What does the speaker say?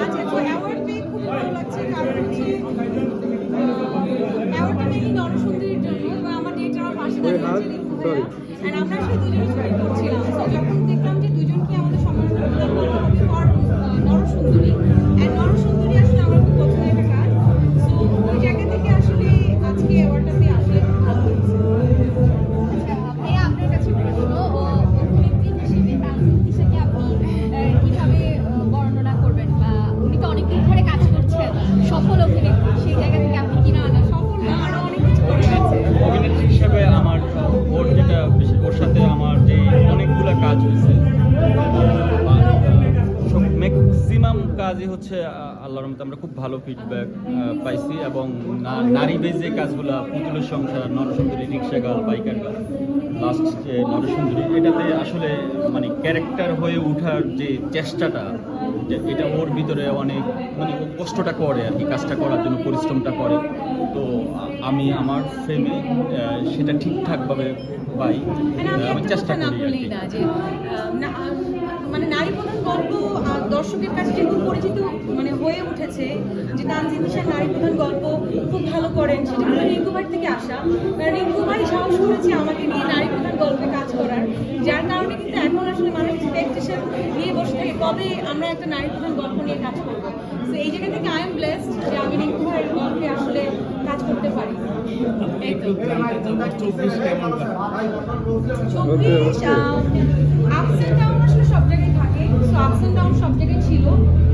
আচ্ছা অ্যান্ড আমরা সেই দুজন করছিলাম। যখন দেখলাম যে দুজনকে আমাদের ম্যাক্সিমাম কাজই হচ্ছে আল্লাহর রহমতে আমরা খুব ভালো ফিডব্যাক পাইছি এবং নারী বেজ যে কাজগুলো পুতুলের সংসার নরসুন্দরী রিক্সা গাল বাইকার গাল লাস্ট যে নরসুন্দরী এটাতে আসলে মানে ক্যারেক্টার হয়ে ওঠার যে চেষ্টাটা এটা ওর ভিতরে অনেক মানে কষ্টটা করে আর কি কাজটা করার জন্য পরিশ্রমটা করে। তো আমি আমার ফ্রেমে সেটা ঠিকঠাকভাবে পাই। মানে আমি চেষ্টা করি আর কি না যে আহ, না, আহ, মানে নারী প্রধান গল্প আহ, দর্শকের কাছে যেরকম পরিচিত মানে হয়ে উঠেছে যে তানজিন তিশার নারী প্রধান গল্প খুব ভালো করেন সেটা কিন্তু রিঙ্কু ভাই থেকে আসা। মানে রিঙ্কু ভাই সাহস করেছে আমাকে নিয়ে নারী প্রধান গল্পে কাজ করার যার কারণে কিন্তু এখন আসলে মানুষ এক্সপেকটেশন নিয়ে বসে থাকে কবে আমরা একটা নারী প্রধান গল্প নিয়ে কাজ করব। তো এই জায়গা থেকে আই এম ব্লেসড যে আমি রিঙ্কু ভাইয়ের গল্পে আসলে কাজ করতে পারি। এই তো চব্বিশ আপস অ্যান্ড ডাউন আসলে সব জায়গায় থাকে সো আপস অ্যান্ড ডাউন সব জায়গায় ছিল।